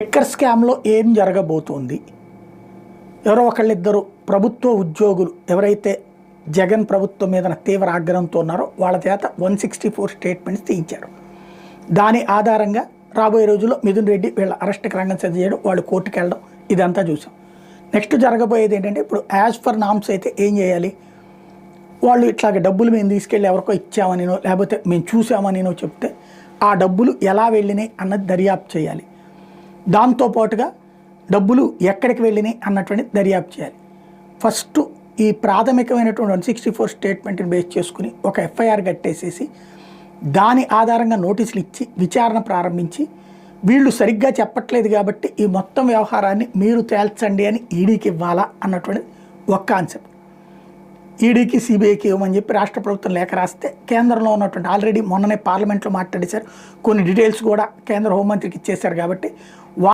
Liquor స్కామ్లో ఏం జరగబోతోంది? ఎవరో ఒకళ్ళిద్దరు ప్రభుత్వ ఉద్యోగులు ఎవరైతే జగన్ ప్రభుత్వం మీద తీవ్ర ఆగ్రహంతో ఉన్నారో వాళ్ళ చేత వన్ సిక్స్టీ ఫోర్ స్టేట్మెంట్స్ తీయించారు. దాని ఆధారంగా రాబోయే రోజుల్లో మిథున్ రెడ్డి వీళ్ళ అరెస్ట్కి రంగం సిద్ధ చేయడం వాళ్ళు కోర్టుకు వెళ్ళడం ఇదంతా చూసాం. నెక్స్ట్ జరగబోయేది ఏంటంటే ఇప్పుడు యాజ్ పర్ నామ్స్ అయితే ఏం చేయాలి? వాళ్ళు ఇట్లాగ డబ్బులు మేము తీసుకెళ్ళి ఎవరికో ఇచ్చామనినో లేకపోతే మేము చూసామనినో చెప్తే ఆ డబ్బులు ఎలా వెళ్ళినాయి అన్నది దర్యాప్తు చేయాలి. దాంతోపాటుగా డబ్బులు ఎక్కడికి వెళ్ళినాయి అన్నటువంటి దర్యాప్తు చేయాలి. ఫస్ట్ ఈ ప్రాథమికమైనటువంటి వన్ సిక్స్టీ ఫోర్ స్టేట్మెంట్ని బేస్ చేసుకుని ఒక ఎఫ్ఐఆర్ కట్టేసేసి దాని ఆధారంగా నోటీసులు ఇచ్చి విచారణ ప్రారంభించి వీళ్ళు సరిగ్గా చెప్పట్లేదు కాబట్టి ఈ మొత్తం వ్యవహారాన్ని మీరు తేల్చండి అని ఈడీకి ఇవ్వాలా అన్నటువంటి ఒక కాన్సెప్ట్. ఈడీకి సిబిఐకి ఇవ్వమని చెప్పి రాష్ట్ర ప్రభుత్వం లేఖ రాస్తే కేంద్రంలో ఉన్నటువంటి ఆల్రెడీ మొన్ననే పార్లమెంట్లో మాట్లాడేశారు. కొన్ని డీటెయిల్స్ కూడా కేంద్ర హోంమంత్రికి ఇచ్చేశారు కాబట్టి